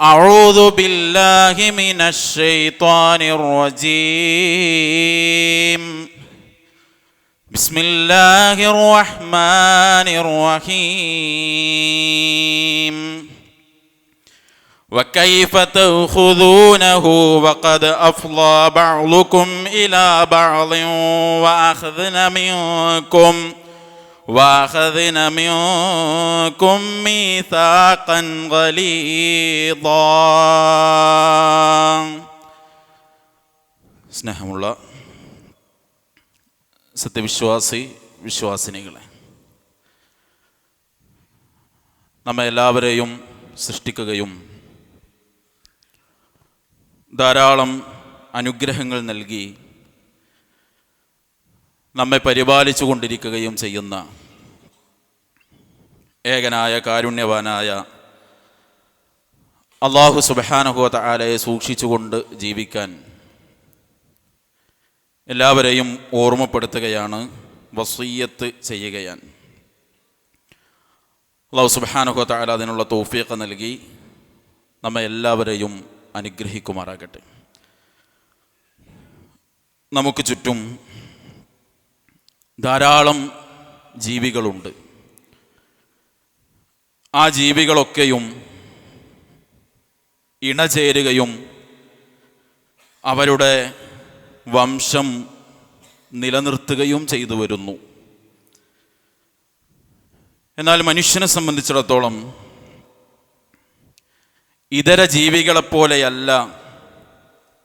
أعوذ بالله من الشيطان الرجيم. بسم الله الرحمن الرحيم. وكيف تأخذونه وقد أفضى بعضكم إلى بعض وأخذن منكم وأخذن منكم ميثاقا غليظا സ്നേഹമുള്ള സത്യവിശ്വാസി വിശ്വാസിനികളെ നമ്മെ എല്ലാവരെയും സൃഷ്ടിക്കുകയും ധാരാളം അനുഗ്രഹങ്ങൾ നൽകി നമ്മെ പരിപാലിച്ചു കൊണ്ടിരിക്കുകയും ചെയ്യുന്ന ഏകനായ കാരുണ്യവാനായ അള്ളാഹു സുബാനഹുവ ആലയെ സൂക്ഷിച്ചുകൊണ്ട് ജീവിക്കാൻ എല്ലാവരെയും ഓർമ്മപ്പെടുത്തുകയാണ് വസീയത്ത് ചെയ്യുകയാണ് അള്ളാഹു സുബാനഹുവ ആല അതിനുള്ള തോഫിയൊക്കെ നൽകി നമ്മെ എല്ലാവരെയും അനുഗ്രഹിക്കുമാറാകട്ടെ. നമുക്ക് ചുറ്റും ധാരാളം ജീവികളുണ്ട്. ആ ജീവികളൊക്കെയും ഇണചേരുകയും അവരുടെ വംശം നിലനിർത്തുകയും ചെയ്തു വരുന്നു. എന്നാൽ മനുഷ്യനെ സംബന്ധിച്ചിടത്തോളം ഇതര ജീവികളെപ്പോലെയല്ല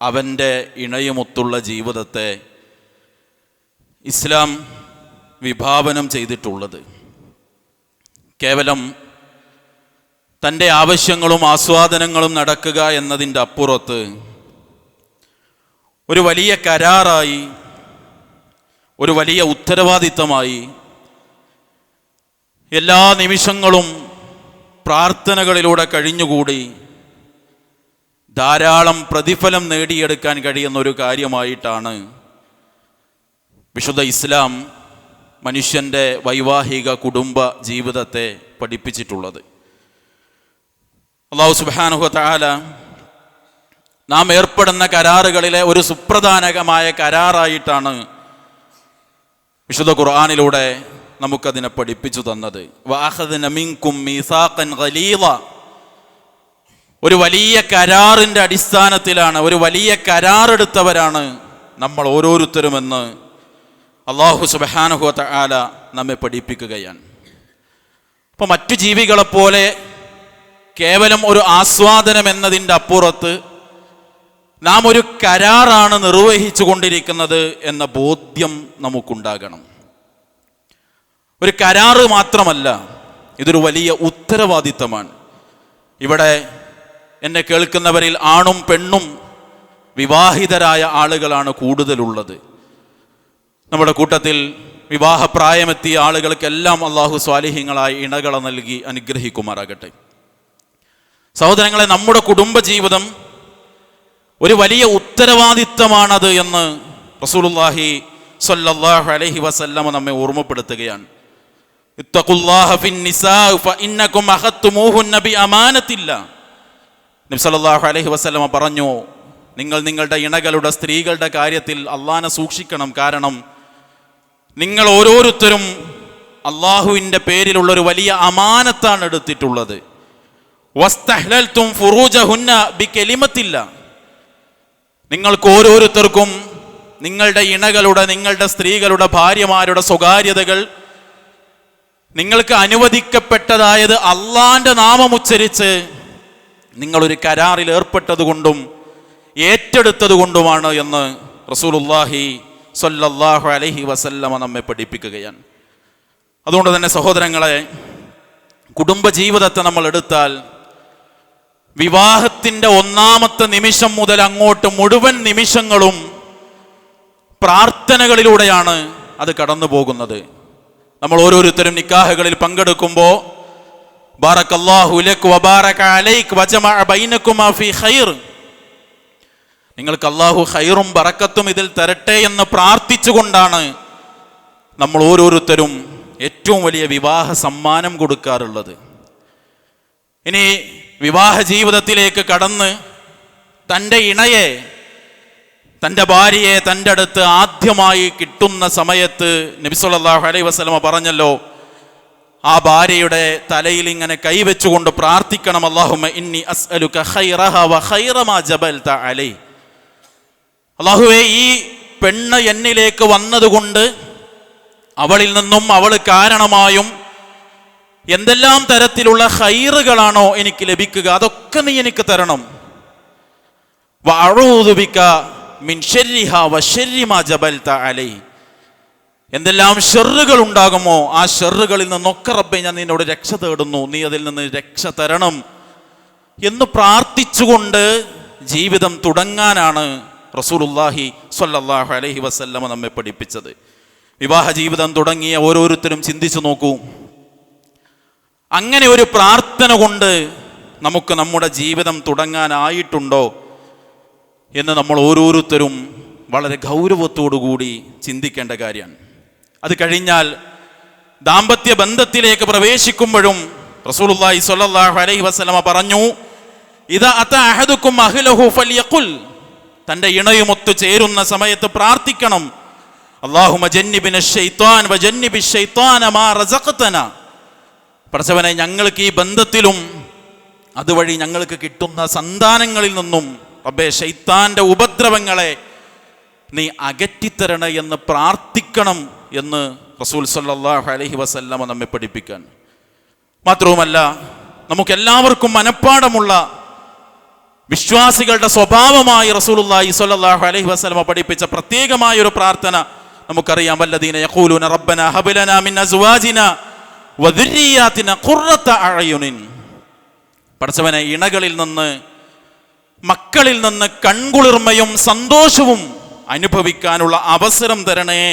അവന്റെ ഇണയുമൊത്തുള്ള ജീവിതത്തെ ഇസ്ലാം വിഭാവനം ചെയ്തിട്ടുള്ളത്. കേവലം തന്റെ ആവശ്യങ്ങളും ആസ്വാദനങ്ങളും നടക്കുക എന്നതിന്റെ അപ്പുറത്ത് ഒരു വലിയ കരാറായി ഒരു വലിയ ഉത്തരവാദിത്തമായി എല്ലാ നിമിഷങ്ങളും പ്രാർത്ഥനകളിലൂടെ കഴിഞ്ഞുകൂടി ധാരാളം പ്രതിഫലം നേടിയെടുക്കാൻ കഴിയുന്ന ഒരു കാര്യമായിട്ടാണ് വിശുദ്ധ ഇസ്ലാം മനുഷ്യന്റെ വൈവാഹിക കുടുംബ ജീവിതത്തെ പഠിപ്പിച്ചിട്ടുള്ളത് അള്ളാഹു സുബാനുഹ താല നാം ഏർപ്പെടുന്ന കരാറുകളിലെ ഒരു സുപ്രധാനകമായ കരാറായിട്ടാണ് വിശുദ്ധ ഖുർആാനിലൂടെ നമുക്കതിനെ പഠിപ്പിച്ചു തന്നത്. ഒരു വലിയ കരാറിന്റെ അടിസ്ഥാനത്തിലാണ് ഒരു വലിയ കരാറെടുത്തവരാണ് നമ്മൾ ഓരോരുത്തരുമെന്ന് അള്ളാഹു സുബഹാനുഹുവത്ത ആല നമ്മെ പഠിപ്പിക്കുകയാണ്. അപ്പോൾ മറ്റു ജീവികളെപ്പോലെ കേവലം ഒരു ആസ്വാദനം എന്നതിന്റെ അപ്പുറത്ത് നാം ഒരു കരാറാണ് നിർവഹിച്ചു കൊണ്ടിരിക്കുന്നത് എന്ന ബോധ്യം നമുക്കുണ്ടാകണം. ഒരു കരാറ് മാത്രമല്ല ഇതൊരു വലിയ ഉത്തരവാദിത്തമാണ്. ഇവിടെ എന്നെ കേൾക്കുന്നവരിൽ ആണും പെണ്ണും വിവാഹിതരായ ആളുകളാണ് കൂടുതലുള്ളത്. നമ്മുടെ കൂട്ടത്തിൽ വിവാഹപ്രായമെത്തിയ ആളുകൾക്കെല്ലാം അള്ളാഹു സ്വാലിഹ്യങ്ങളായി ഇണകളെ നൽകി അനുഗ്രഹിക്കുമാറാകട്ടെ. സഹോദരങ്ങളെ നമ്മുടെ കുടുംബജീവിതം ഒരു വലിയ ഉത്തരവാദിത്തമാണത് എന്ന് റസൂലുല്ലാഹി സ്വല്ലല്ലാഹു അലൈഹി വസല്ലമ നമ്മെ ഓർമ്മപ്പെടുത്തുകയാണ്. സല്ലല്ലാഹു അലൈഹി പറഞ്ഞു നിങ്ങൾ നിങ്ങളുടെ ഇണകളുടെ സ്ത്രീകളുടെ കാര്യത്തിൽ അള്ളാനെ സൂക്ഷിക്കണം. കാരണം നിങ്ങൾ ഓരോരുത്തരും അള്ളാഹുവിന്റെ പേരിലുള്ള ഒരു വലിയ അമാനത്താണ് എടുത്തിട്ടുള്ളത്. വസ്തഹ്ലൽതും ഫുറൂജഹുന്ന നിങ്ങൾക്ക് ഓരോരുത്തർക്കും നിങ്ങളുടെ ഇണകളുടെ നിങ്ങളുടെ സ്ത്രീകളുടെ ഭാര്യമാരുടെ സ്വകാര്യതകൾ നിങ്ങൾക്ക് അനുവദിക്കപ്പെട്ടതായത് അള്ളാന്റെ നാമമുച്ചരിച്ച് നിങ്ങളൊരു കരാറിൽ ഏർപ്പെട്ടതുകൊണ്ടും ഏറ്റെടുത്തതുകൊണ്ടുമാണ് എന്ന് റസൂലുല്ലാഹി സ്വല്ലല്ലാഹു അലഹി വസല്ലമ നമ്മെ പഠിപ്പിക്കുകയാണ്. അതുകൊണ്ട് തന്നെ സഹോദരങ്ങളെ കുടുംബജീവിതത്തെ നമ്മൾ എടുത്താൽ വിവാഹത്തിന്റെ ഒന്നാമത്തെ നിമിഷം മുതൽ അങ്ങോട്ട് മുഴുവൻ നിമിഷങ്ങളും പ്രാർത്ഥനകളിലൂടെയാണ് അത് കടന്നു പോകുന്നത്. നമ്മൾ ഓരോരുത്തരും നിക്കാഹുകളിൽ പങ്കെടുക്കുമ്പോൾ ബാറക്കല്ലാഹു ലക് വബാറക അലൈക് വജമഅ ബൈനകുമാ ഫീ ഖൈർ. നിങ്ങൾക്ക് അള്ളാഹു ഹൈറും ബറക്കത്തും ഇതിൽ തരട്ടെ എന്ന് പ്രാർത്ഥിച്ചുകൊണ്ടാണ് നമ്മൾ ഓരോരുത്തരും ഏറ്റവും വലിയ വിവാഹ സമ്മാനം കൊടുക്കാറുള്ളത്. ഇനി വിവാഹ ജീവിതത്തിലേക്ക് കടന്ന് തന്റെ ഇണയെ തന്റെ ഭാര്യയെ തന്റെ അടുത്ത് ആദ്യമായി കിട്ടുന്ന സമയത്ത് നബിസുല്ലാഹു അലൈ വസല്ലമ പറഞ്ഞല്ലോ ആ ഭാര്യയുടെ തലയിൽ ഇങ്ങനെ കൈവച്ചുകൊണ്ട് പ്രാർത്ഥിക്കണം അള്ളാഹുമ ഇന്നി അസ്അലുക ഖൈറഹ വ ജബൽത അലൈ. അള്ളാഹുവെ ഈ പെണ്ണ് എന്നിലേക്ക് വന്നതുകൊണ്ട് അവളിൽ നിന്നും അവൾ കാരണമായും എന്തെല്ലാം തരത്തിലുള്ള ഹൈറുകളാണോ എനിക്ക് ലഭിക്കുക അതൊക്കെ നീ എനിക്ക് തരണം. മാ ജബൽത അലൈ. എന്തെല്ലാം ഷെറുകൾ ഉണ്ടാകുമോ ആ ഷെറുകളിൽ നിന്നൊക്കെ റബ്ബെ ഞാൻ നിന്നോട് രക്ഷ തേടുന്നു നീ അതിൽ നിന്ന് രക്ഷ തരണം എന്ന് പ്രാർത്ഥിച്ചുകൊണ്ട് ജീവിതം തുടങ്ങാനാണ് റസൂലുല്ലാഹി സല്ലാഹു അലഹി വസല്ലമ നമ്മെ പഠിപ്പിച്ചത്. വിവാഹ ജീവിതം തുടങ്ങിയ ഓരോരുത്തരും ചിന്തിച്ചു നോക്കൂ. അങ്ങനെ ഒരു പ്രാർത്ഥന കൊണ്ട് നമുക്ക് നമ്മുടെ ജീവിതം തുടങ്ങാനായിട്ടുണ്ടോ എന്ന് നമ്മൾ ഓരോരുത്തരും വളരെ കൂടി ചിന്തിക്കേണ്ട കാര്യമാണ്. അത് കഴിഞ്ഞാൽ ദാമ്പത്യ ബന്ധത്തിലേക്ക് പ്രവേശിക്കുമ്പോഴും റസൂലുള്ളാഹി സ്വല്ലല്ലാഹു അലൈഹി വസല്ലമ പറഞ്ഞു ഇതാ അത അഹദുക്കും അഹ്ലഹു ഫലിയഖുൽ. തന്റെ ഇണയുമൊത്ത് ചേരുന്ന സമയത്ത് പ്രാർത്ഥിക്കണം. ശൈത്താൻ വ ജന്നിബി പടച്ചവനെ ഞങ്ങൾക്ക് ഈ ബന്ധത്തിലും അതുവഴി ഞങ്ങൾക്ക് കിട്ടുന്ന സന്താനങ്ങളിൽ നിന്നും റബ്ബേ ഷെയ്ത്താന്റെ ഉപദ്രവങ്ങളെ നീ അകറ്റിത്തരണ എന്ന് പ്രാർത്ഥിക്കണം എന്ന് റസൂൽ സല്ലാഹു അലഹി വസല്ലമ നമ്മെ പഠിപ്പിക്കാൻ. മാത്രവുമല്ല നമുക്കെല്ലാവർക്കും മനഃപ്പാടമുള്ള വിശ്വാസികളുടെ സ്വഭാവമായി റസൂലുള്ളാഹി സ്വല്ലല്ലാഹു അലൈഹി വസല്ലമ പഠിപ്പിച്ച പ്രത്യേകമായ ഒരു പ്രാർത്ഥന നമുക്കറിയാം. വല്ലദീന യഖൂലൂന റബ്ബന ഹബ് ലനാ മിൻ അസ്വാജിന വദുരിയാതിന ഖുർറത അഅയുനിൻ. പഠിച്ചവനെ ഇണകളിൽ നിന്ന് മക്കളിൽ നിന്ന് കൺകുളിർമയും സന്തോഷവും അനുഭവിക്കാനുള്ള അവസരം തരണേ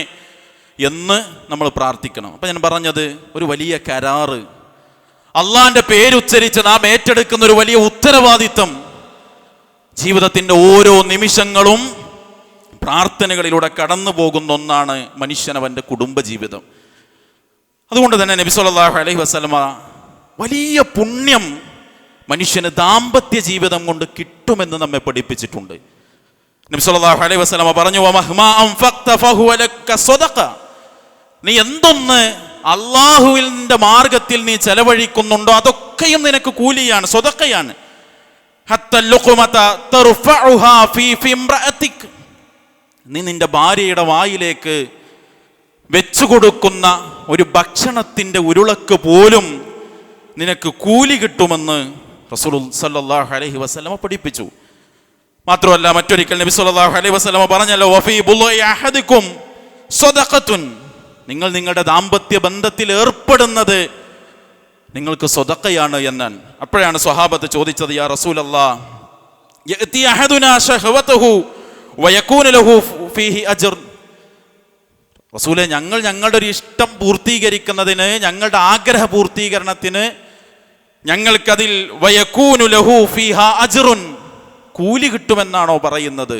എന്ന് നമ്മൾ പ്രാർത്ഥിക്കണം. അപ്പം ഞാൻ പറഞ്ഞത് ഒരു വലിയ കരാറ്. അള്ളാന്റെ പേരുച്ചരിച്ച് നാം ഏറ്റെടുക്കുന്ന ഒരു വലിയ ഉത്തരവാദിത്വം ജീവിതത്തിന്റെ ഓരോ നിമിഷങ്ങളും പ്രാർത്ഥനകളിലൂടെ കടന്നു പോകുന്ന ഒന്നാണ് മനുഷ്യനവന്റെ കുടുംബജീവിതം. അതുകൊണ്ട് തന്നെ നബി സല്ലല്ലാഹു അലൈഹി വസല്ലമ വലിയ പുണ്യം മനുഷ്യന് ദാമ്പത്യ ജീവിതം കൊണ്ട് കിട്ടുമെന്ന് നമ്മെ പഠിപ്പിച്ചിട്ടുണ്ട്. നബി സല്ലല്ലാഹു അലൈഹി വസല്ലമ പറഞ്ഞു. നീ എന്തൊന്ന് അള്ളാഹുവിന്റെ മാർഗത്തിൽ നീ ചെലവഴിക്കുന്നുണ്ടോ അതൊക്കെയും നിനക്ക് കൂലിയാണ് സ്വതക്കയാണ് നീ നിന്റെ ഭാര്യയുടെ വായിലേക്ക് വെച്ചു കൊടുക്കുന്ന ഒരു ഭക്ഷണത്തിന്റെ ഉരുളക്ക് പോലും നിനക്ക് കൂലി കിട്ടുമെന്ന് റസൂൽ സല്ലാഹു അലഹി വസ്ലമ പഠിപ്പിച്ചു. മാത്രമല്ല മറ്റൊരിക്കൽ നബി സല്ലാഹു അലൈഹി വസ്ലമ പറഞ്ഞല്ലോ വഫീ ബുളുഇ അഹദിക്കും നിങ്ങൾ നിങ്ങളുടെ ദാമ്പത്യ ബന്ധത്തിൽ ഏർപ്പെടുന്നത് നിങ്ങൾക്ക് സ്വതക്കയാണ് എന്നൻ അപ്പോഴാണ് സ്വഹാബത്ത് ചോദിച്ചത് യാ റസൂൽ റസൂലെ ഞങ്ങൾ ഞങ്ങളുടെ ഒരു ഇഷ്ടം പൂർത്തീകരിക്കുന്നതിന് ഞങ്ങളുടെ ആഗ്രഹ പൂർത്തീകരണത്തിന് ഞങ്ങൾക്കതിൽ അജ്റുൻ കൂലി കിട്ടുമെന്നാണോ പറയുന്നത്.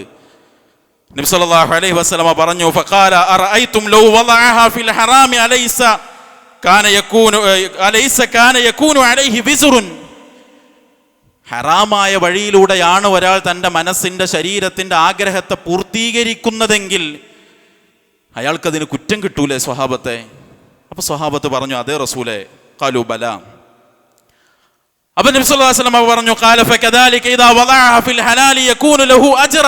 നബി സല്ലല്ലാഹു അലൈഹി വസല്ലമ പറഞ്ഞു ഫഖാല അറഅയ്തും ലൗ വദഅഹാ ഫിൽ ഹറാമി അലൈസ ഹറാമായ വഴിയിലൂടെയാണ് ഒരാൾ തന്റെ മനസ്സിന്റെ ശരീരത്തിന്റെ ആഗ്രഹത്തെ പൂർത്തീകരിക്കുന്നതെങ്കിൽ അയാൾക്കതിന് കുറ്റം കിട്ടൂലേ സ്വഹാബത്തെ? അപ്പൊ സ്വഹാബത്ത് പറഞ്ഞു അതേ റസൂലെ കാലു ബല. അപ്പൊ നബി സല്ലല്ലാഹു അലൈഹി വസല്ലം പറഞ്ഞു ഖാല ഫകദാലിക ഇദാ ഫിൽ യകൂനു ലഹു അജ്റ.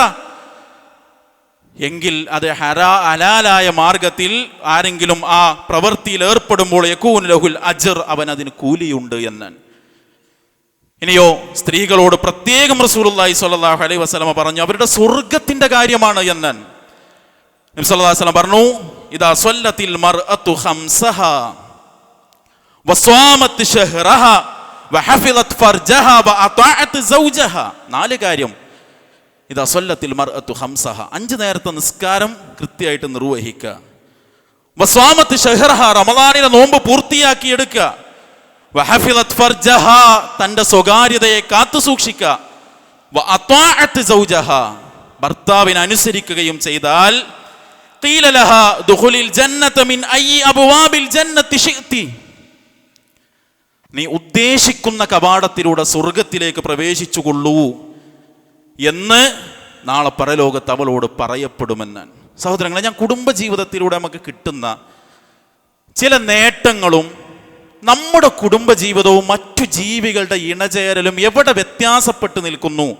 എങ്കിൽ അത് ഹരാ അലാലായ മാർഗത്തിൽ ആരെങ്കിലും ആ പ്രവൃത്തിയിൽ ഏർപ്പെടുമ്പോൾ യക്കൂൻ ലഹുൽ അജർ അവൻ അതിന് കൂലിയുണ്ട് എന്ന്. ഇനിയോ സ്ത്രീകളോട് പ്രത്യേകം റസൂലുള്ളാഹി സ്വല്ലല്ലാഹു അലൈഹി വസ്ലമ പറഞ്ഞു അവരുടെ സ്വർഗത്തിന്റെ കാര്യമാണ് എന്ന്. വസല്ലം പറഞ്ഞു ഇദാ സ്വല്ലത്തിൽ മർഅതു ഖംസഹ വസ്വാമത് ഷഹ്റഹ വഹഫിളത് ഫർജഹ സൗജഹ. നാല് കാര്യം ഇതാ അസ്വല്ലത്തിൽ മർഅതു ഹംസഹ. അഞ്ച് നേരത്തെ നിസ്കാരം കൃത്യമായിട്ട് നിർവഹിക്കുക. വസ്വാമത്ത് ഷെഹർഹ റമദാനിലെ നോമ്പ് പൂർത്തിയാക്കി എടുക്കുക. വഹഫിളത് ഫർജഹ. തന്റെ സ്വകാര്യതയെ കാത്തു സൂക്ഷിക്കുക. സൗജഹ. ഭർത്താവിനെ അനുസരിക്കുകയും ചെയ്താൽ നീ ഉദ്ദേശിക്കുന്ന കവാടത്തിലൂടെ സ്വർഗത്തിലേക്ക് പ്രവേശിച്ചുകൊള്ളൂ. എന്ന് നാളെ പരലോകത്ത് അവളോട് പറയപ്പെടുമെന്നാണ് സഹോദരങ്ങളെ ഞാൻ കുടുംബജീവിതത്തിലൂടെ നമുക്ക് കിട്ടുന്ന ചില നേട്ടങ്ങളും നമ്മുടെ കുടുംബജീവിതവും മറ്റു ജീവികളുടെ ഇണചേരലും എവിടെ വ്യത്യാസപ്പെട്ട് നിൽക്കുന്നു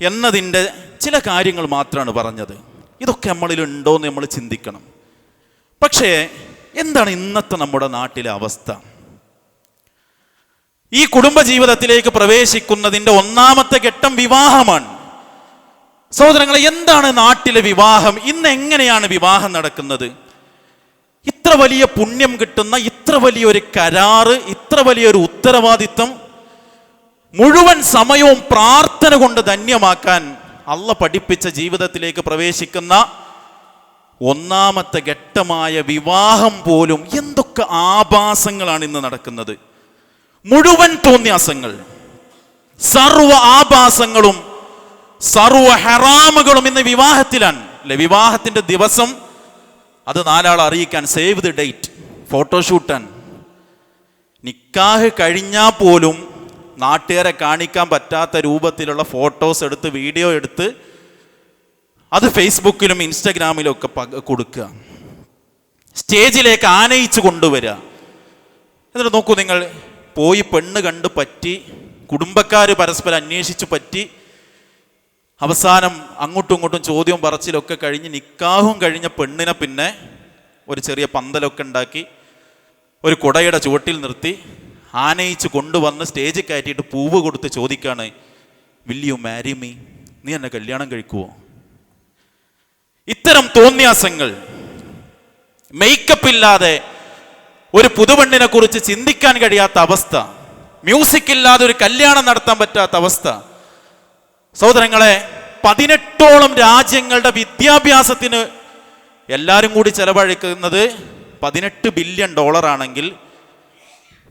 എന്നതിന്റെ ചില കാര്യങ്ങൾ മാത്രമാണ് പറഞ്ഞത്. ഇതൊക്കെ നമ്മളിൽ ഉണ്ടോ എന്ന് നമ്മൾ ചിന്തിക്കണം. പക്ഷേ എന്താണ് ഇന്നത്തെ നമ്മുടെ നാട്ടിലെ അവസ്ഥ? ഈ കുടുംബ ജീവിതത്തിലേക്ക് പ്രവേശിക്കുന്നതിന്റെ ഒന്നാമത്തെ ഘട്ടം വിവാഹമാണ്. സഹോദരങ്ങളെ എന്താണ് നാട്ടിലെ വിവാഹം? ഇന്ന് എങ്ങനെയാണ് വിവാഹം നടക്കുന്നത്? ഇത്ര വലിയ പുണ്യം കിട്ടുന്ന ഇത്ര വലിയൊരു കരാറ് ഇത്ര വലിയൊരു ഉത്തരവാദിത്വം മുഴുവൻ സമയവും പ്രാർത്ഥന കൊണ്ട് ധന്യമാക്കാൻ അള്ള പഠിപ്പിച്ച ജീവിതത്തിലേക്ക് പ്രവേശിക്കുന്ന ഒന്നാമത്തെ ഘട്ടമായ വിവാഹം പോലും എന്തൊക്കെ ആഭാസങ്ങളാണ് ഇന്ന് നടക്കുന്നത്? മുഴുവൻ തോന്യാസങ്ങൾ സർവ ആഭാസങ്ങളും സർവ ഹറാമുകളും ഇന്ന് വിവാഹത്തിലാണ്. അല്ലെ വിവാഹത്തിന്റെ ദിവസം അത് നാലാൾ അറിയിക്കാൻ സേവ് ദി ഡേറ്റ് ഫോട്ടോഷൂട്ടാൻ. നിക്കാഹ് കഴിഞ്ഞാൽ പോലും നാട്ടുകാരെ കാണിക്കാൻ പറ്റാത്ത രൂപത്തിലുള്ള ഫോട്ടോസ് എടുത്ത് വീഡിയോ എടുത്ത് അത് ഫേസ്ബുക്കിലും ഇൻസ്റ്റഗ്രാമിലും ഒക്കെ കൊടുക്കുക. സ്റ്റേജിലേക്ക് ആനയിച്ച് കൊണ്ടുവരിക. എന്നിട്ട് നോക്കൂ നിങ്ങൾ പോയി പെണ്ണ് കണ്ട് പറ്റി കുടുംബക്കാർ പരസ്പരം അന്വേഷിച്ച് പറ്റി അവസാനം അങ്ങോട്ടും ഇങ്ങോട്ടും ചോദ്യവും പറച്ചിലൊക്കെ കഴിഞ്ഞ് നിക്കാഹും കഴിഞ്ഞ പെണ്ണിനെ പിന്നെ ഒരു ചെറിയ പന്തലൊക്കെ ഉണ്ടാക്കി ഒരു കുടയുടെ ചുവട്ടിൽ നിർത്തി ആനയിച്ച് കൊണ്ടുവന്ന് സ്റ്റേജിൽ കയറ്റിയിട്ട് പൂവ് കൊടുത്ത് ചോദിക്കാണ് വിൽ യു മാരി മീ നീ എന്നെ കല്യാണം കഴിക്കുവോ? ഇത്തരം തോന്നിയാസങ്ങൾ മേക്കപ്പ് ഇല്ലാതെ ഒരു പുതുപെണ്ണിനെ കുറിച്ച് ചിന്തിക്കാൻ കഴിയാത്ത അവസ്ഥ. മ്യൂസിക് ഇല്ലാതെ ഒരു കല്യാണം നടത്താൻ പറ്റാത്ത അവസ്ഥ. സഹോദരങ്ങളെ പതിനെട്ടോളം രാജ്യങ്ങളുടെ വിദ്യാഭ്യാസത്തിന് എല്ലാവരും കൂടി ചെലവഴിക്കുന്നത് പതിനെട്ട് ബില്യൺ ഡോളർ ആണെങ്കിൽ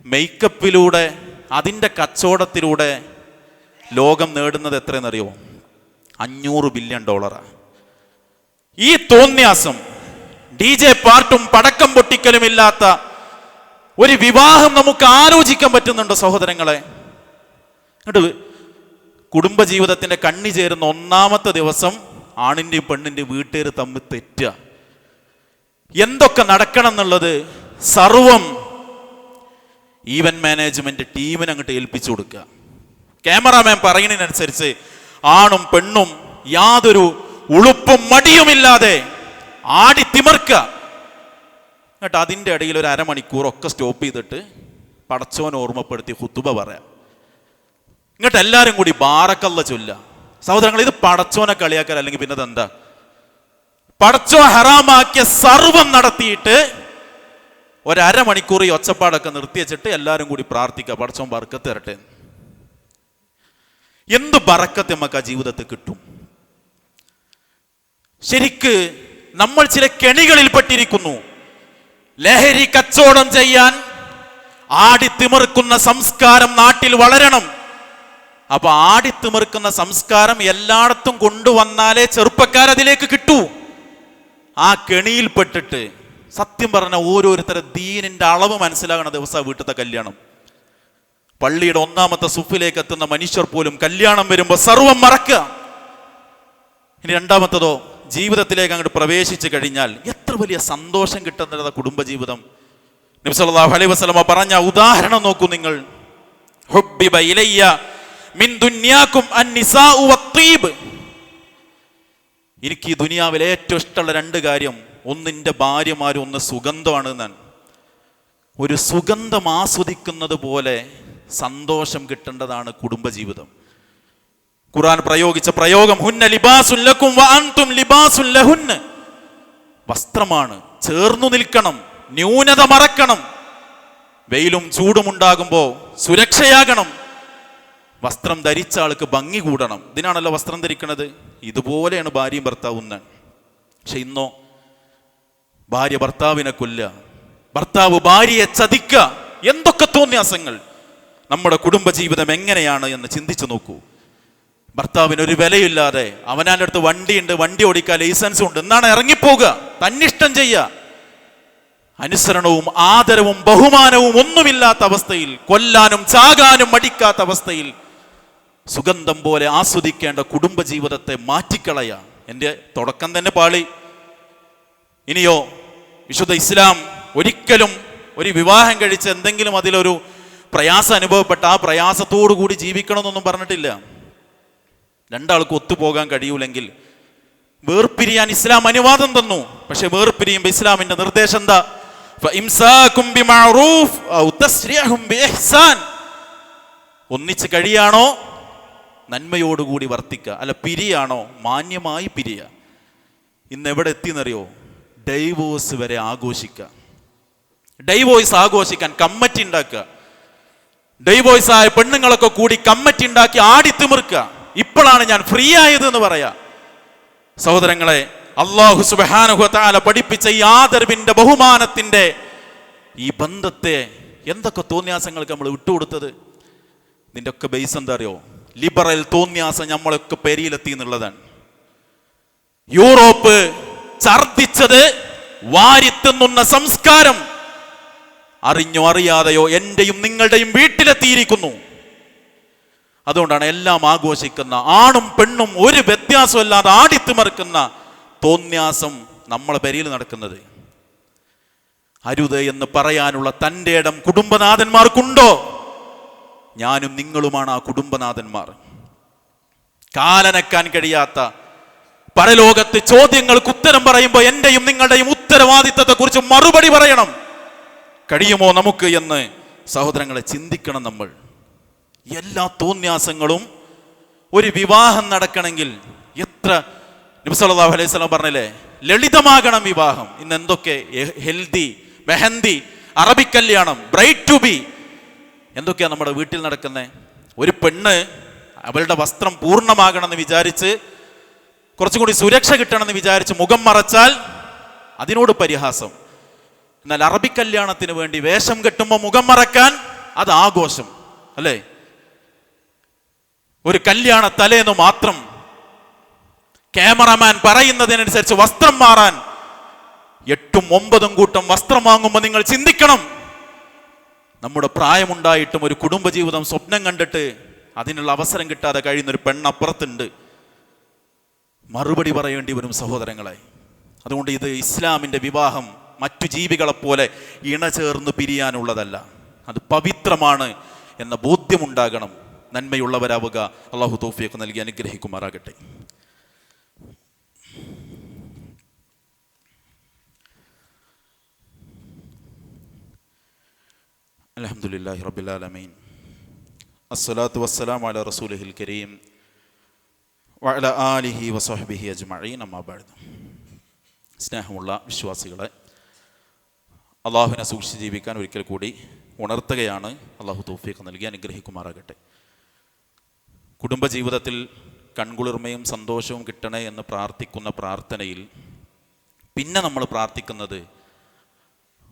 മേക്കപ്പിലൂടെ അതിന്റെ കച്ചവടത്തിലൂടെ ലോകം നേടുന്നത് എത്രയെന്നറിയോ? അഞ്ഞൂറ് ബില്യൺ ഡോളറാണ് ഈ തോന്യാസം ഡി ജെ പാർട്ടും പടക്കം പൊട്ടിക്കലും ഇല്ലാത്ത ഒരു വിവാഹം നമുക്ക് ആലോചിക്കാൻ പറ്റുന്നുണ്ടോ സഹോദരങ്ങളെ? എന്നിട്ട് കുടുംബജീവിതത്തിന്റെ കണ്ണി ചേരുന്ന ഒന്നാമത്തെ ദിവസം ആണിന്റെയും പെണ്ണിന്റെയും വീട്ടുകാർ തമ്മിൽ തെറ്റുക. എന്തൊക്കെ നടക്കണം എന്നുള്ളത് സർവം ഈവന്റ് മാനേജ്മെന്റ് ടീമിനെ അങ്ങോട്ട് ഏൽപ്പിച്ചു കൊടുക്കുക. ക്യാമറാമാൻ പറയുന്നതിനനുസരിച്ച് ആണും പെണ്ണും യാതൊരു ഉളുപ്പും മടിയുമില്ലാതെ ആടി തിമർക്കുക. എന്നിട്ട് അതിന്റെ ഇടയിൽ ഒരു അരമണിക്കൂറൊക്കെ സ്റ്റോപ്പ് ചെയ്തിട്ട് പടച്ചോൻ ഓർമ്മപ്പെടുത്തി ഹുത്തുബ പറയാം. ഇങ്ങോട്ട് എല്ലാവരും കൂടി ബാറക്കല്ല ചൊല്ല. സഹോദരങ്ങൾ ഇത് പടച്ചോനെ കളിയാക്കൽ അല്ലെങ്കിൽ പിന്നെ എന്താ? പടച്ചോ ഹറാമാക്കിയ സർവം നടത്തിയിട്ട് ഒരമണിക്കൂർ ഈ ഒച്ചപ്പാടൊക്കെ നിർത്തി വെച്ചിട്ട് എല്ലാവരും കൂടി പ്രാർത്ഥിക്കുക. പടച്ചോൻ ബർക്കത്ത് തരട്ടെ. എന്ത് ബറക്കത്ത് നമുക്ക് ആ ജീവിതത്തിൽ കിട്ടും? ശരിക്ക് നമ്മൾ ചില കെണികളിൽ പെട്ടിരിക്കുന്നു ലഹരി കച്ചവടം ചെയ്യാൻ ആടിത്തിമിർക്കുന്ന സംസ്കാരം നാട്ടിൽ വളരണം. അപ്പൊ ആടിത്തിമിർക്കുന്ന സംസ്കാരം എല്ലായിടത്തും കൊണ്ടുവന്നാലേ ചെറുപ്പക്കാർ അതിലേക്ക് കിട്ടൂ. ആ കെണിയിൽപ്പെട്ടിട്ട് സത്യം പറഞ്ഞ ഓരോരുത്തരെ ദീനിന്റെ അളവ് മനസ്സിലാകുന്ന ദിവസം വീട്ടിലത്തെ കല്യാണം. പള്ളിയുടെ ഒന്നാമത്തെ സുഫിലേക്ക് എത്തുന്ന മനുഷ്യർ പോലും കല്യാണം വരുമ്പോൾ സർവം മറക്കുക. ഇനി രണ്ടാമത്തതോ? ജീവിതത്തിലേക്ക് അങ്ങോട്ട് പ്രവേശിച്ചു കഴിഞ്ഞാൽ എത്ര വലിയ സന്തോഷം കിട്ടുന്നത് കുടുംബജീവിതം. നബി സല്ലല്ലാഹു അലൈഹി വസല്ലമ പറഞ്ഞ ഉദാഹരണം നോക്കൂ നിങ്ങൾ. എനിക്ക് ഈ ദുനിയാവിൽ ഏറ്റവും ഇഷ്ടമുള്ള രണ്ട് കാര്യം ഒന്നിന്റെ ഭാര്യമാരും ഒന്ന് സുഗന്ധമാണ് ഞാൻ ഒരു സുഗന്ധം ആസ്വദിക്കുന്നത് പോലെ സന്തോഷം കിട്ടേണ്ടതാണ് കുടുംബജീവിതം. ഖുർആൻ പ്രയോഗിച്ച പ്രയോഗം ഹുന്ന ലിബാസുൻ ലക്കും വ അൻതും ലിബാസുൻ ലഹുന്ന. വസ്ത്രമാണ് ചേർന്നു നിൽക്കണം ന്യൂനത മറക്കണം. വെയിലും ചൂടും ഉണ്ടാകുമ്പോൾ സുരക്ഷയാകണം. വസ്ത്രം ധരിച്ച ആൾക്ക് ഭംഗി കൂടണം. ഇതിനാണല്ലോ വസ്ത്രം ധരിക്കണത്. ഇതുപോലെയാണ് ഭാര്യയും ഭർത്താവും പക്ഷെ ഇന്നോ ഭാര്യ ഭർത്താവിനെ കൊല്ലുക ഭർത്താവ് ഭാര്യയെ ചതിക്കുക എന്തൊക്കെ തോന്നിയാസങ്ങൾ? നമ്മുടെ കുടുംബജീവിതം എങ്ങനെയാണ് എന്ന് ചിന്തിച്ചു നോക്കൂ. ഭർത്താവിന് ഒരു വിലയില്ലാതെ അവനാന്റെ അടുത്ത് വണ്ടിയുണ്ട് വണ്ടി ഓടിക്കാൻ ലൈസൻസും ഉണ്ട്. എന്നാണ് ഇറങ്ങിപ്പോവുക. തന്നിഷ്ടം ചെയ്യ അനുസരണവും ആദരവും ബഹുമാനവും ഒന്നുമില്ലാത്ത അവസ്ഥയിൽ കൊല്ലാനും ചാകാനും മടിക്കാത്ത അവസ്ഥയിൽ സുഗന്ധം പോലെ ആസ്വദിക്കേണ്ട കുടുംബജീവിതത്തെ മാറ്റിക്കളയ എന്റെ തുടക്കം തന്നെ പാളി. ഇനിയോ വിശുദ്ധ ഇസ്ലാം ഒരിക്കലും ഒരു വിവാഹം കഴിച്ച് എന്തെങ്കിലും അതിലൊരു പ്രയാസം അനുഭവപ്പെട്ട ആ പ്രയാസത്തോടു കൂടി ജീവിക്കണമെന്നൊന്നും പറഞ്ഞിട്ടില്ല. രണ്ടാൾക്കും ഒത്തുപോകാൻ കഴിയൂലെങ്കിൽ വേർപിരിയാൻ ഇസ്ലാം അനുവാദം തന്നു. പക്ഷെ വേർപിരിയുമ്പോൾ ഇസ്ലാമിന്റെ നിർദ്ദേശം എന്താ? ഒന്നിച്ച് കഴിയാണോ? നന്മയോടുകൂടി വർത്തിക്കുക അല്ല പിരിയാണോ? മാന്യമായി പിരിയ. ഇന്ന് എവിടെ എത്തിയെന്നറിയോ? ഡൈവോഴ്സ് വരെ ആഘോഷിക്കുക ഡൈവോഴ്സ് ആഘോഷിക്കാൻ കമ്മറ്റി ഉണ്ടാക്കുക ഡൈവോഴ്സ് ആയ പെണ്ണുങ്ങളൊക്കെ കൂടി കമ്മറ്റി ഉണ്ടാക്കി ആടിത്തിമിർക്കുക ഇപ്പോഴാണ് ഞാൻ ഫ്രീ ആയത് എന്ന് പറയാ. സഹോദരങ്ങളെ അള്ളാഹു സുബാനുഹത്താല പഠിപ്പിച്ച ഈ ആദരവിന്റെ ബഹുമാനത്തിന്റെ ഈ ബന്ധത്തെ എന്തൊക്കെ തോന്നിയാസങ്ങൾക്ക് നമ്മൾ വിട്ടുകൊടുത്തത്? നിന്റെ ഒക്കെ ബേസ് എന്താ അറിയോ ലിബറൽ തോന്നിയാസം നമ്മളൊക്കെ പെരിയിലെത്തി എന്നുള്ളതാണ്. യൂറോപ്പ് ഛർദിച്ചത് വാരിത്തുന്ന സംസ്കാരം അറിഞ്ഞോ അറിയാതെയോ എന്റെയും നിങ്ങളുടെയും വീട്ടിലെത്തിയിരിക്കുന്നു. അതുകൊണ്ടാണ് എല്ലാം ആഘോഷിക്കുന്ന ആണും പെണ്ണും ഒരു വ്യത്യാസമില്ലാതെ ആടിത്തിമറിക്കുന്ന തോന്യാസം നമ്മളെ പെരിയിൽ നടക്കുന്നത്. അരുത് എന്ന് പറയാനുള്ള തന്റെ ഇടം കുടുംബനാഥന്മാർക്കുണ്ടോ? ഞാനും നിങ്ങളുമാണ് ആ കുടുംബനാഥന്മാർ. കാലനക്കാൻ കഴിയാത്ത പരലോകത്ത് ചോദ്യങ്ങൾക്ക് ഉത്തരം പറയുമ്പോൾ എന്റെയും നിങ്ങളുടെയും ഉത്തരവാദിത്തത്തെ കുറിച്ച് മറുപടി പറയണം. കഴിയുമോ നമുക്ക് എന്ന് സഹോദരങ്ങളെ ചിന്തിക്കണം നമ്മൾ. എല്ലാ തോന്യാസങ്ങളും ഒരു വിവാഹം നടക്കണമെങ്കിൽ എത്ര നബിസല്ലാഹു അലൈഹി സ്വലം പറഞ്ഞില്ലേ? ലളിതമാകണം വിവാഹം. ഇന്ന് എന്തൊക്കെ ഹെൽദി മെഹന്തി അറബി കല്യാണം ബ്രൈറ്റ് ടു ബി. എന്തൊക്കെയാണ് നമ്മുടെ വീട്ടിൽ നടക്കുന്നത് ഒരു പെണ്ണ് അവളുടെ വസ്ത്രം പൂർണമാകണമെന്ന് വിചാരിച്ച് കുറച്ചും കൂടി സുരക്ഷ കിട്ടണമെന്ന് വിചാരിച്ച് മുഖം മറച്ചാൽ അതിനോട് പരിഹാസം. എന്നാൽ അറബി കല്യാണത്തിന് വേണ്ടി വേഷം കെട്ടുമ്പോൾ മുഖം മറക്കാൻ അത് ആഘോഷം. അല്ലേ? ഒരു കല്യാണ തലേന്ന് മാത്രം ക്യാമറമാൻ പറയുന്നതിനനുസരിച്ച് വസ്ത്രം മാറാൻ എട്ടും ഒമ്പതും കൂട്ടം വസ്ത്രം വാങ്ങുമ്പോൾ നിങ്ങൾ ചിന്തിക്കണം. നമ്മുടെ പ്രായമുണ്ടായിട്ടും ഒരു കുടുംബജീവിതം സ്വപ്നം കണ്ടിട്ട് അതിനുള്ള അവസരം കിട്ടാതെ കഴിയുന്ന ഒരു പെണ്ണപ്പുറത്തുണ്ട് മറുപടി പറയേണ്ടി വരും സഹോദരങ്ങളെ. അതുകൊണ്ട് ഇത് ഇസ്ലാമിന്റെ വിവാഹം മറ്റു ജീവികളെപ്പോലെ ഇണചേർന്ന് പിരിയാനുള്ളതല്ല. അത് പവിത്രമാണ് എന്ന ബോധ്യമുണ്ടാകണം. നന്മയുള്ളവരാവുക. അള്ളാഹു തോഫിയൊക്കെ നൽകി അനുഗ്രഹിക്കുമാറാകട്ടെ. അലഹമുല്ലാഹി റബിലാലമീൻ അസ്സലാത്തു വസ്സലാം അല റസൂലഹിൽ കരീം. വഅല ആലിഹി വസഹബിഹി അജ്മഈൻ അമ്മാ ബഅദ്. സ്നേഹമുള്ള വിശ്വാസികളെ അള്ളാഹുവിനെ സൂക്ഷിച്ച് ജീവിക്കാൻ ഒരിക്കൽ കൂടി ഉണർത്തുകയാണ്. അള്ളാഹു തോഫിയൊക്കെ നൽകി അനുഗ്രഹിക്കുമാറാകട്ടെ. കുടുംബജീവിതത്തിൽ കൺകുളിർമയും സന്തോഷവും കിട്ടണേ എന്ന് പ്രാർത്ഥിക്കുന്ന പ്രാർത്ഥനയിൽ പിന്നെ നമ്മൾ പ്രാർത്ഥിക്കുന്നത്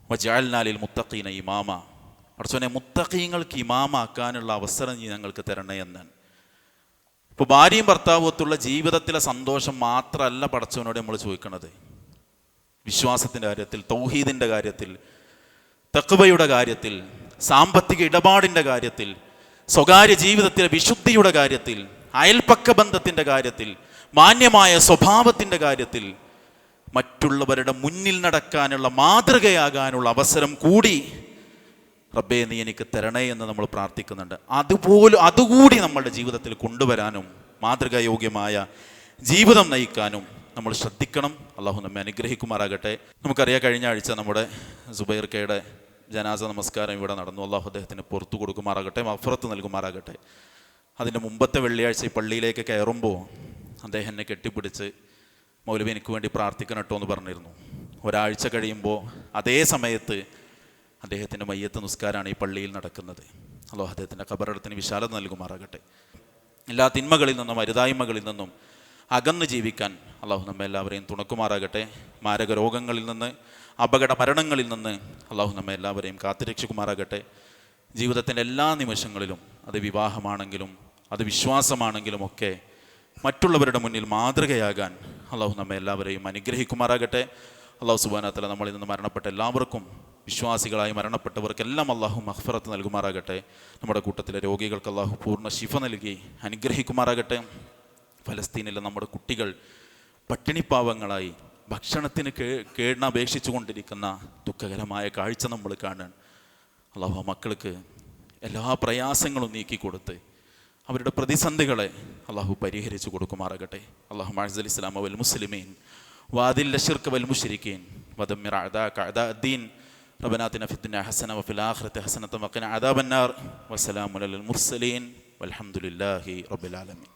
വജാൽനാലിൽ മുത്തഖീന ഇമാമ. അടച്ചോനെ മുത്തഖീങ്ങൾക്ക് ഇമാമാക്കാനുള്ള അവസരം നീ ഞങ്ങൾക്ക് തരണേ എന്നാണ് ഇപ്പോൾ ഭാര്യയും ഭർത്താവും ഒത്തുള്ള ജീവിതത്തിലെ സന്തോഷം മാത്രമല്ല പടച്ചവനോട് നമ്മൾ ചോദിക്കണത്. വിശ്വാസത്തിന്റെ കാര്യത്തിൽ തൗഹീദിന്റെ കാര്യത്തിൽ തഖ്വയുടെ കാര്യത്തിൽ സാമ്പത്തിക ഇടപാടിന്റെ കാര്യത്തിൽ സ്വകാര്യ ജീവിതത്തിലെ വിശുദ്ധിയുടെ കാര്യത്തിൽ അയൽപ്പക്ക ബന്ധത്തിന്റെ കാര്യത്തിൽ മാന്യമായ സ്വഭാവത്തിന്റെ കാര്യത്തിൽ മറ്റുള്ളവരുടെ മുന്നിൽ നടക്കാനുള്ള മാതൃകയാകാനുള്ള അവസരം കൂടി റബ്ബേ നീ എനിക്ക് തരണേ എന്ന് നമ്മൾ പ്രാർത്ഥിക്കുന്നുണ്ട്. അതുപോലെ അതുകൂടി നമ്മളുടെ ജീവിതത്തിൽ കൊണ്ടുവരാനും മാതൃകായോഗ്യമായ ജീവിതം നയിക്കാനും നമ്മൾ ശ്രദ്ധിക്കണം. അള്ളാഹു നമ്മെ അനുഗ്രഹിക്കുമാറാകട്ടെ. നമുക്കറിയാം കഴിഞ്ഞ ആഴ്ച നമ്മുടെ സുബൈർ കയുടെ ജനാസ നമസ്കാരം ഇവിടെ നടന്നു. അള്ളാഹു അദ്ദേഹത്തിന് പുറത്തു കൊടുക്കുമാറാകട്ടെ മഫറത്ത് നൽകുമാറാകട്ടെ. അതിന്റെ മുമ്പത്തെ വെള്ളിയാഴ്ച ഈ പള്ളിയിലേക്ക് കയറുമ്പോൾ അദ്ദേഹം എന്നെ കെട്ടിപ്പിടിച്ച് മൗലവി എനിക്ക് വേണ്ടി പ്രാർത്ഥിക്കണം കേട്ടോ എന്ന് പറഞ്ഞിരുന്നു. ഒരാഴ്ച കഴിയുമ്പോൾ അതേ സമയത്ത് അദ്ദേഹത്തിന്റെ മയ്യത്ത് നിസ്കാരമാണ് ഈ പള്ളിയിൽ നടക്കുന്നത്. അള്ളാഹു അദ്ദേഹത്തിന്റെ ഖബറടത്തിന് വിശാലത നൽകുമാറാകട്ടെ. എല്ലാ തിന്മകളിൽ നിന്നും അരുതായ്മകളിൽ നിന്നും അകന്ന് ജീവിക്കാൻ അള്ളാഹു നമ്മെ എല്ലാവരെയും തുണക്കുമാറാകട്ടെ. മാരക രോഗങ്ങളിൽ നിന്ന് അപകട മരണങ്ങളിൽ നിന്ന് അള്ളാഹു നമ്മെ എല്ലാവരെയും കാത്തുരക്ഷിക്കുമാറാകട്ടെ ജീവിതത്തിന്റെ എല്ലാ നിമിഷങ്ങളിലും അത് വിവാഹമാണെങ്കിലും അത് വിശ്വാസമാണെങ്കിലും ഒക്കെ മറ്റുള്ളവരുടെ മുന്നിൽ മാതൃകയാകാൻ അള്ളാഹു നമ്മെ എല്ലാവരെയും അനുഗ്രഹിക്കുമാറാകട്ടെ. അള്ളാഹു സുബാനത്തല നമ്മളിൽ നിന്ന് മരണപ്പെട്ട എല്ലാവർക്കും വിശ്വാസികളായി മരണപ്പെട്ടവർക്കെല്ലാം അള്ളാഹു മഹ്ഫറത്ത് നൽകുമാറാകട്ടെ. നമ്മുടെ കൂട്ടത്തിലെ രോഗികൾക്ക് അള്ളാഹു പൂർണ ശിഫ നൽകി അനുഗ്രഹിക്കുമാറാകട്ടെ. ഫലസ്തീനിലെ നമ്മുടെ കുട്ടികൾ പട്ടിണിപ്പാവങ്ങളായി ഭക്ഷണത്തിന് കേ കേടിനപേക്ഷിച്ചു കൊണ്ടിരിക്കുന്ന ദുഃഖകരമായ കാഴ്ച നമ്മൾ കാണാൻ അള്ളാഹു ആ മക്കൾക്ക് എല്ലാ പ്രയാസങ്ങളും നീക്കി കൊടുത്ത് അവരുടെ പ്രതിസന്ധികളെ അള്ളാഹു പരിഹരിച്ചു കൊടുക്കുമാറാകട്ടെ അള്ളാഹു മഅസൽ ഇസ്ലാം വൽ മുസ്ലിമീൻ വാദിൽ ലഷിർക്ക് വൽ മുഷരിക്കീൻ വദമ്മിർ അഅദാക അഅദാദ്ദീൻ ربنا آتنا في الدنيا حسنة وفي الآخرة حسنة وقنا عذاب النار وسلام على المرسلين والحمد لله رب العالمين